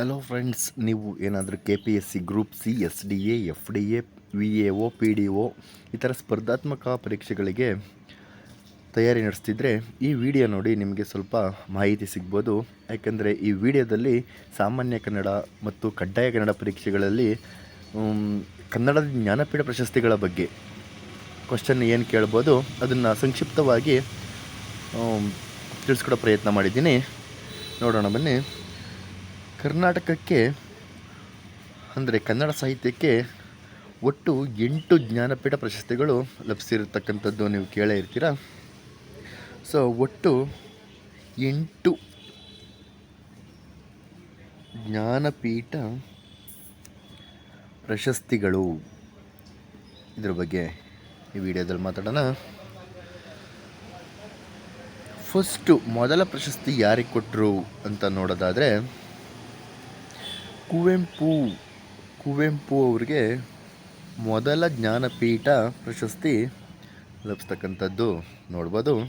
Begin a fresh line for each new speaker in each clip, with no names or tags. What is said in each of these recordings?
Hello friends ನೀವು ಏನಾದರೂ K P S C group C S D A F D A V A O P D O ಈ ಥರ ಸ್ಪರ್ಧಾತ್ಮಕ ಪರೀಕ್ಷೆಗಳಿಗೆ ತಯಾರಿ ನಡೆಸ್ತಿದ್ರೆ ಈ ವಿಡಿಯೋ ನೋಡಿ ನಿಮಗೆ ಸ್ವಲ್ಪ ಮಾಹಿತಿ ಸಿಗ್ಬೋದು. ಯಾಕೆಂದರೆ ಈ ವಿಡಿಯೋದಲ್ಲಿ ಸಾಮಾನ್ಯ ಕನ್ನಡ ಮತ್ತು ಕಡ್ಡಾಯ ಕನ್ನಡ ಪರೀಕ್ಷೆಗಳಲ್ಲಿ ಕನ್ನಡದ ಜ್ಞಾನಪೀಠ ಪ್ರಶಸ್ತಿಗಳ ಬಗ್ಗೆ ಕ್ವಶನ್ ಏನು ಕೇಳ್ಬೋದು ಅದನ್ನು ಸಂಕ್ಷಿಪ್ತವಾಗಿ ತಿಳಿಸ್ಕೊಡೋ ಪ್ರಯತ್ನ ಮಾಡಿದ್ದೀನಿ. ನೋಡೋಣ ಬನ್ನಿ. ಕರ್ನಾಟಕಕ್ಕೆ, ಅಂದರೆ ಕನ್ನಡ ಸಾಹಿತ್ಯಕ್ಕೆ ಒಟ್ಟು ಎಂಟು ಜ್ಞಾನಪೀಠ ಪ್ರಶಸ್ತಿಗಳು ಲಭಿಸಿರತಕ್ಕಂಥದ್ದು ನೀವು ಕೇಳೇ ಇರ್ತೀರ? ಸೊ ಒಟ್ಟು ಎಂಟು ಜ್ಞಾನಪೀಠ ಪ್ರಶಸ್ತಿಗಳು. ಇದ್ರ ಬಗ್ಗೆ ಈ ವಿಡಿಯೋದಲ್ಲಿ ಮಾತಾಡೋಣ. ಫಸ್ಟು ಮೊದಲ ಪ್ರಶಸ್ತಿ ಯಾರಿಗೆ ಕೊಟ್ಟರು ಅಂತ ನೋಡೋದಾದರೆ ಕುವೆಂಪು ಕುವೆಂಪು ಅವರಿಗೆ ಮೊದಲ ಜ್ಞಾನಪೀಠ ಪ್ರಶಸ್ತಿ ಲಭಿಸ್ತಕ್ಕಂಥದ್ದು. ನೋಡ್ಬೋದು.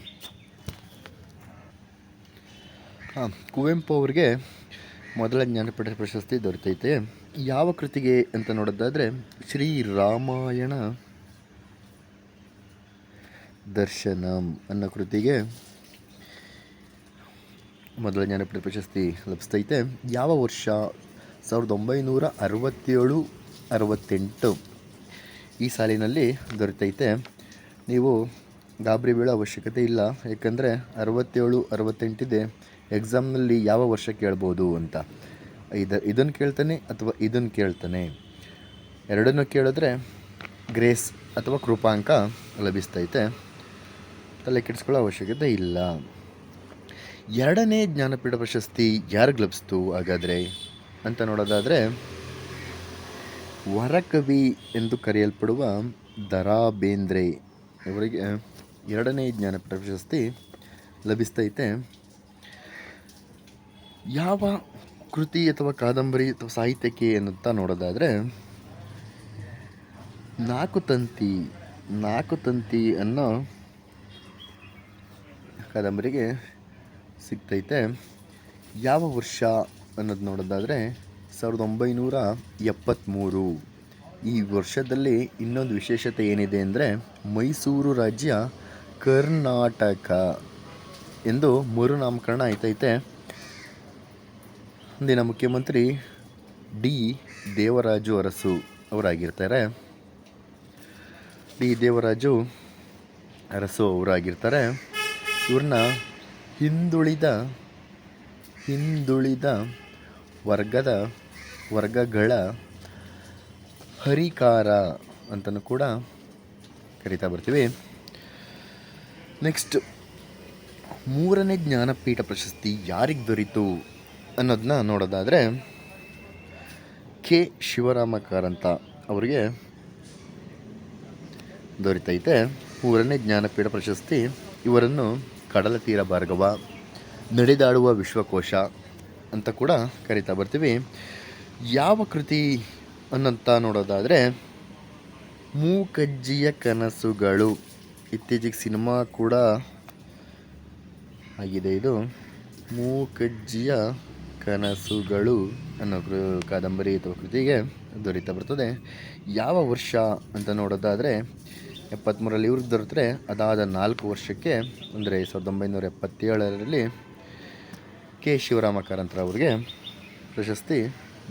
ಹಾಂ, ಕುವೆಂಪು ಅವರಿಗೆ ಮೊದಲ ಜ್ಞಾನಪೀಠ ಪ್ರಶಸ್ತಿ ದೊರೆತೈತೆ. ಯಾವ ಕೃತಿಗೆ ಅಂತ ನೋಡೋದಾದರೆ, ಶ್ರೀ ರಾಮಾಯಣ ದರ್ಶನಂ ಅನ್ನೋ ಕೃತಿಗೆ ಮೊದಲ ಜ್ಞಾನಪೀಠ ಪ್ರಶಸ್ತಿ ಲಭಿಸ್ತೈತೆ. ಯಾವ ವರ್ಷ ಸಾವಿರದ ಒಂಬೈನೂರ ಅರವತ್ತೇಳು, ಅರವತ್ತೆಂಟು. ಈ ಸಾಲಿನಲ್ಲಿ ದೊರೆತೈತೆ. ನೀವು ಗಾಬರಿ ಬೀಳೋ ಅವಶ್ಯಕತೆ ಇಲ್ಲ. ಏಕೆಂದರೆ ಅರವತ್ತೇಳು, ಅರವತ್ತೆಂಟಿದೆ. ಎಕ್ಸಾಮ್ನಲ್ಲಿ ಯಾವ ವರ್ಷ ಕೇಳ್ಬೋದು ಅಂತ. ಇದು ಇದನ್ನು ಕೇಳ್ತಾನೆ ಅಥವಾ ಇದನ್ನು ಕೇಳ್ತಾನೆ? ಎರಡನ್ನೂ ಕೇಳಿದ್ರೆ ಗ್ರೇಸ್ ಅಥವಾ ಕೃಪಾಂಕ ಲಭಿಸ್ತೈತೆ. ತಲೆ ಕೆಡಿಸ್ಕೊಳ್ಳೋ ಅವಶ್ಯಕತೆ ಇಲ್ಲ. ಎರಡನೇ ಜ್ಞಾನಪೀಠ ಪ್ರಶಸ್ತಿ ಯಾರಿಗೆ ಲಭಿಸ್ತು ಹಾಗಾದರೆ? ಅಂತ ನೋಡೋದಾದರೆ, ವರಕವಿ ಎಂದು ಕರೆಯಲ್ಪಡುವ ದರಾ ಬೇಂದ್ರೆ ಇವರಿಗೆ ಎರಡನೇ ಜ್ಞಾನಪೀಠ ಪ್ರಶಸ್ತಿ ಲಭಿಸ್ತೈತೆ. ಯಾವ ಕೃತಿ ಅಥವಾ ಕಾದಂಬರಿ ಅಥವಾ ಸಾಹಿತ್ಯಕ್ಕೆ ಎನ್ನುತ್ತ ನೋಡೋದಾದರೆ ನಾಲ್ಕು ತಂತಿ ನಾಲ್ಕು ತಂತಿ ಅನ್ನೋ ಕಾದಂಬರಿಗೆ ಸಿಗ್ತೈತೆ. ಯಾವ ವರ್ಷ ಅನ್ನೋದು ನೋಡೋದಾದರೆ ಸಾವಿರದ ಒಂಬೈನೂರ ಎಪ್ಪತ್ತ್ಮೂರು. ಈ ವರ್ಷದಲ್ಲಿ ಇನ್ನೊಂದು ವಿಶೇಷತೆ ಏನಿದೆ ಅಂದರೆ ಮೈಸೂರು ರಾಜ್ಯ ಕರ್ನಾಟಕ ಎಂದು ಮರುನಾಮಕರಣ ಆಯ್ತೈತೆ. ಅಂದಿನ ಮುಖ್ಯಮಂತ್ರಿ ಡಿ ದೇವರಾಜು ಅರಸು ಅವರಾಗಿರ್ತಾರೆ. ಡಿ ದೇವರಾಜು ಅರಸು ಅವರಾಗಿರ್ತಾರೆ. ಇವ್ರನ್ನ ಹಿಂದುಳಿದ ಹಿಂದುಳಿದ ವರ್ಗದ ವರ್ಗಗಳ ಹರಿಕಾರ ಅಂತಲೂ ಕೂಡ ಕರಿತಾ ಬರ್ತೀವಿ. ನೆಕ್ಸ್ಟ್ ಮೂರನೇ ಜ್ಞಾನಪೀಠ ಪ್ರಶಸ್ತಿ ಯಾರಿಗೆ ದೊರೀತು ಅನ್ನೋದನ್ನ ನೋಡೋದಾದರೆ ಕೆ. ಶಿವರಾಮ ಕಾರಂತ ಅವರಿಗೆ ದೊರೀತೈತೆ. ಮೂರನೇ ಜ್ಞಾನಪೀಠ ಪ್ರಶಸ್ತಿ ಇವರನ್ನು ಕಡಲ ತೀರ ಭಾರ್ಗವ, ನಡೆದಾಡುವ ವಿಶ್ವಕೋಶ ಅಂತ ಕೂಡ ಕರಿತಾ ಬರ್ತೀವಿ. ಯಾವ ಕೃತಿ ಅನ್ನಂತ ನೋಡೋದಾದರೆ, ಮೂಕಜ್ಜಿಯ ಕನಸುಗಳು. ಇತ್ತೀಚೆಗೆ ಸಿನಿಮಾ ಕೂಡ ಆಗಿದೆ ಇದು. ಮೂಕಜ್ಜಿಯ ಕನಸುಗಳು ಅನ್ನೋ ಕೃ- ಕಾದಂಬರಿ ಅಥವಾ ಕೃತಿಗೆ ದೊರೀತಾ ಬರ್ತದೆ. ಯಾವ ವರ್ಷ ಅಂತ ನೋಡೋದಾದರೆ ಎಪ್ಪತ್ತ್ಮೂರಲ್ಲಿ ಇವ್ರಿಗೆ ದೊರೆತರೆ, ಅದಾದ ನಾಲ್ಕು ವರ್ಷಕ್ಕೆ, ಅಂದರೆ ಸಾವಿರದ ಒಂಬೈನೂರ ಎಪ್ಪತ್ತೇಳರಲ್ಲಿ ಕೆ. ಶಿವರಾಮ ಕಾರಂತರ ಅವ್ರಿಗೆ ಪ್ರಶಸ್ತಿ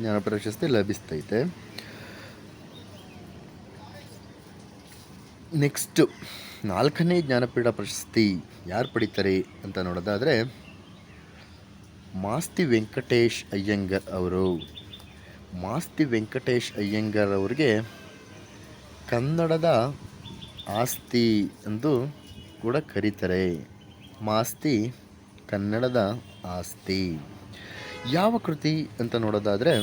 ಜ್ಞಾನ ಪ್ರಶಸ್ತಿ ಲಭಿಸ್ತೈತೆ. ನೆಕ್ಸ್ಟು ನಾಲ್ಕನೇ ಜ್ಞಾನಪೀಠ ಪ್ರಶಸ್ತಿ ಯಾರು ಪಡಿತಾರೆ ಅಂತ ನೋಡೋದಾದರೆ ಮಾಸ್ತಿ ವೆಂಕಟೇಶ್ ಅಯ್ಯಂಗರ್ ಅವರು. ಮಾಸ್ತಿ ವೆಂಕಟೇಶ್ ಅಯ್ಯಂಗರ್ ಅವರಿಗೆ ಕನ್ನಡದ ಆಸ್ತಿ ಎಂದು ಕೂಡ ಕರೀತಾರೆ. ಮಾಸ್ತಿ ಕನ್ನಡದ ಆಸ್ತಿ. ಯಾವ ಕೃತಿ ಅಂತ ನೋಡೋದಾದರೆ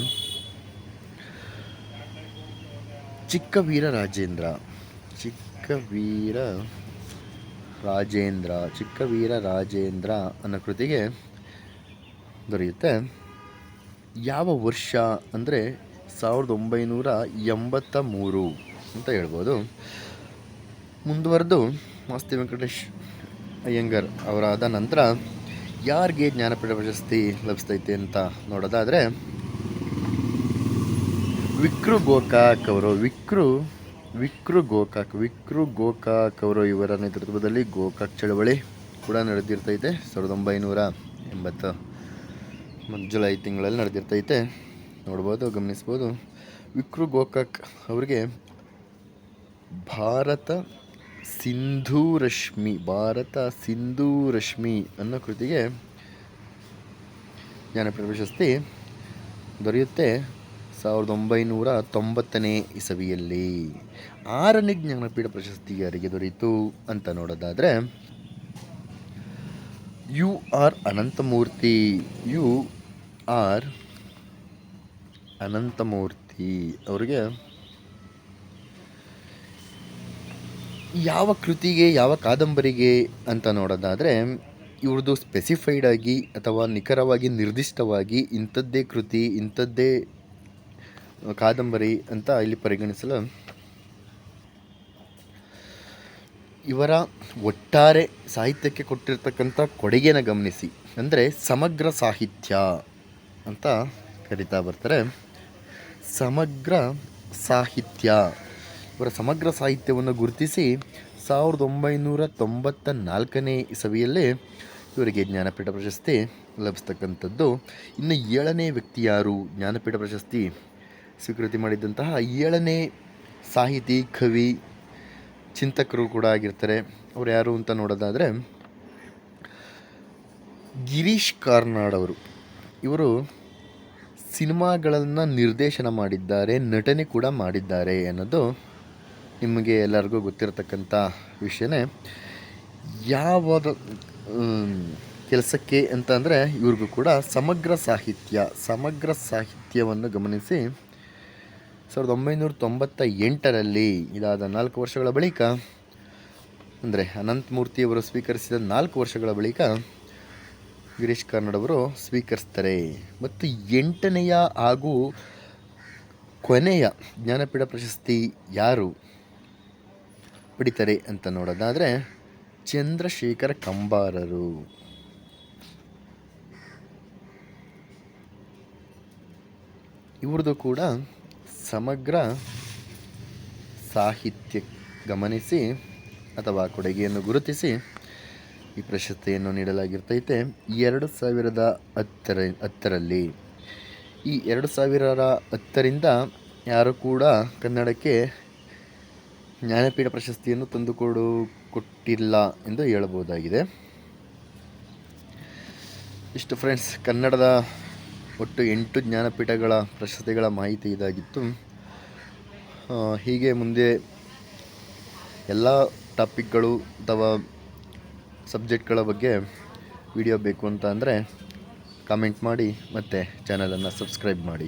ಚಿಕ್ಕ ವೀರ ರಾಜೇಂದ್ರ. ಚಿಕ್ಕ ವೀರ ರಾಜೇಂದ್ರ ಚಿಕ್ಕ ವೀರ ರಾಜೇಂದ್ರ ಅನ್ನೋ ಕೃತಿಗೆ ದೊರೆಯುತ್ತೆ. ಯಾವ ವರ್ಷ ಅಂದರೆ ಸಾವಿರದ ಒಂಬೈನೂರ ಎಂಬತ್ತ ಮೂರು ಅಂತ ಹೇಳ್ಬೋದು. ಮುಂದುವರೆದು ಮಾಸ್ತಿ ವೆಂಕಟೇಶ್ ಅಯ್ಯಂಗರ್ ಅವರಾದ ನಂತರ ಯಾರಿಗೆ ಜ್ಞಾನಪೀಠ ಪ್ರಶಸ್ತಿ ಲಭಿಸ್ತೈತೆ ಅಂತ ನೋಡೋದಾದರೆ ವಿಕ್ರು ಗೋಕಾಕ್ ಅವರು. ವಿಕ್ರು ವಿಕ್ರು ಗೋಕಾಕ್ ವಿಕ್ರು ಗೋಕಾಕ್ ಅವರು ಇವರ ನೇತೃತ್ವದಲ್ಲಿ ಗೋಕಾಕ್ ಚಳವಳಿ ಕೂಡ ನಡೆದಿರ್ತೈತೆ. ಸಾವಿರದ ಒಂಬೈನೂರ ಎಂಬತ್ತು ಜುಲೈ ತಿಂಗಳಲ್ಲಿ ನಡೆದಿರ್ತೈತೆ. ನೋಡ್ಬೋದು, ಗಮನಿಸ್ಬೋದು. ವಿಕ್ರು ಗೋಕಾಕ್ ಅವರಿಗೆ ಭಾರತ ಸಿಂಧೂ ರಶ್ಮಿ ಭಾರತ ಸಿಂಧೂ ರಶ್ಮಿ ಅನ್ನೋ ಕೃತಿಗೆ ಜ್ಞಾನಪೀಠ ಪ್ರಶಸ್ತಿ ದೊರೆಯುತ್ತೆ ಸಾವಿರದ ಒಂಬೈನೂರ ತೊಂಬತ್ತನೇ ಇಸವಿಯಲ್ಲಿ. ಆರನೇ ಜ್ಞಾನಪೀಠ ಪ್ರಶಸ್ತಿ ಯಾರಿಗೆ ದೊರೆಯಿತು ಅಂತ ನೋಡೋದಾದರೆ U R Ananthamurthy, U R Ananthamurthy ಅವರಿಗೆ ಯಾವ ಕೃತಿಗೆ, ಯಾವ ಕಾದಂಬರಿಗೆ ಅಂತ ನೋಡೋದಾದರೆ ಇವ್ರದ್ದು ಸ್ಪೆಸಿಫೈಡ್ ಆಗಿ ಅಥವಾ ನಿಖರವಾಗಿ ನಿರ್ದಿಷ್ಟವಾಗಿ ಇಂಥದ್ದೇ ಕೃತಿ, ಇಂಥದ್ದೇ ಕಾದಂಬರಿ ಅಂತ ಇಲ್ಲಿ ಪರಿಗಣಿಸಲು ಇವರ ಒಟ್ಟಾರೆ ಸಾಹಿತ್ಯಕ್ಕೆ ಕೊಟ್ಟಿರ್ತಕ್ಕಂಥ ಕೊಡುಗೆನ ಗಮನಿಸಿ. ಅಂದರೆ ಸಮಗ್ರ ಸಾಹಿತ್ಯ ಅಂತ ಕರಿತಾ ಬರ್ತಾರೆ. ಸಮಗ್ರ ಸಾಹಿತ್ಯ. ಇವರ ಸಮಗ್ರ ಸಾಹಿತ್ಯವನ್ನು ಗುರುತಿಸಿ ಸಾವಿರದ ಒಂಬೈನೂರ ತೊಂಬತ್ತ ನಾಲ್ಕನೇ ಇಸವಿಯಲ್ಲೇ ಇವರಿಗೆ ಜ್ಞಾನಪೀಠ ಪ್ರಶಸ್ತಿ ಲಭಿಸ್ತಕ್ಕಂಥದ್ದು. ಇನ್ನು ಏಳನೇ ವ್ಯಕ್ತಿ ಯಾರು? ಜ್ಞಾನಪೀಠ ಪ್ರಶಸ್ತಿ ಸ್ವೀಕೃತಿ ಮಾಡಿದ್ದಂತಹ ಏಳನೇ ಸಾಹಿತಿ, ಕವಿ, ಚಿಂತಕರು ಕೂಡ ಆಗಿರ್ತಾರೆ. ಅವರು ಯಾರು ಅಂತ ನೋಡೋದಾದರೆ ಗಿರೀಶ್ ಕಾರ್ನಾಡ್ ಅವರು. ಇವರು ಸಿನಿಮಾಗಳನ್ನು ನಿರ್ದೇಶನ ಮಾಡಿದ್ದಾರೆ, ನಟನೆ ಕೂಡ ಮಾಡಿದ್ದಾರೆ ಅನ್ನೋದು ನಿಮಗೆ ಎಲ್ಲರಿಗೂ ಗೊತ್ತಿರತಕ್ಕಂಥ ವಿಷಯನೇ ಯಾವ ಕೆಲಸಕ್ಕೆ ಅಂತ ಅಂದರೆ ಇವ್ರಿಗೂ ಕೂಡ ಸಮಗ್ರ ಸಾಹಿತ್ಯ, ಸಮಗ್ರ ಸಾಹಿತ್ಯವನ್ನು ಗಮನಿಸಿ, ಸಾವಿರದ ಒಂಬೈನೂರ ತೊಂಬತ್ತ ಎಂಟರಲ್ಲಿ ಇದಾದ ನಾಲ್ಕು ವರ್ಷಗಳ ಬಳಿಕ, ಅಂದರೆ ಅನಂತಮೂರ್ತಿಯವರು ಸ್ವೀಕರಿಸಿದ ನಾಲ್ಕು ವರ್ಷಗಳ ಬಳಿಕ ಗಿರೀಶ್ ಕಾರ್ನಾಡ್ ಅವರು ಸ್ವೀಕರಿಸ್ತಾರೆ. ಮತ್ತು ಎಂಟನೆಯ ಹಾಗೂ ಕೊನೆಯ ಜ್ಞಾನಪೀಠ ಪ್ರಶಸ್ತಿ ಯಾರು? ಪಡಿತಾರೆ ಅಂತ ನೋಡೋದಾದರೆ ಚಂದ್ರಶೇಖರ ಕಂಬಾರರು. ಇವ್ರದ್ದು ಕೂಡ ಸಮಗ್ರ ಸಾಹಿತ್ಯ ಗಮನಿಸಿ ಅಥವಾ ಕೊಡುಗೆಯನ್ನು ಗುರುತಿಸಿ ಈ ಪ್ರಶಸ್ತಿಯನ್ನು ನೀಡಲಾಗಿರ್ತೈತೆ. ಎರಡು ಸಾವಿರದ ಹತ್ತರ, ಹತ್ತರಲ್ಲಿ. ಈ ಎರಡು ಸಾವಿರದ ಹತ್ತರಿಂದ ಯಾರು ಕೂಡ ಕನ್ನಡಕ್ಕೆ ಜ್ಞಾನಪೀಠ ಪ್ರಶಸ್ತಿಯನ್ನು ತಂದುಕೊಡು ಕೊಟ್ಟಿಲ್ಲ ಎಂದು ಹೇಳಬಹುದಾಗಿದೆ. ಇಷ್ಟು ಫ್ರೆಂಡ್ಸ್ ಕನ್ನಡದ ಒಟ್ಟು ಎಂಟು ಜ್ಞಾನಪೀಠಗಳ ಪ್ರಶಸ್ತಿಗಳ ಮಾಹಿತಿ ಇದಾಗಿತ್ತು. ಹೀಗೆ ಮುಂದೆ ಎಲ್ಲ ಟಾಪಿಕ್ಗಳು ಅಥವಾ ಸಬ್ಜೆಕ್ಟ್ಗಳ ಬಗ್ಗೆ ವಿಡಿಯೋ ಬೇಕು ಅಂತ ಅಂದರೆ ಕಾಮೆಂಟ್ ಮಾಡಿ ಮತ್ತು ಚಾನಲನ್ನು ಸಬ್ಸ್ಕ್ರೈಬ್ ಮಾಡಿ.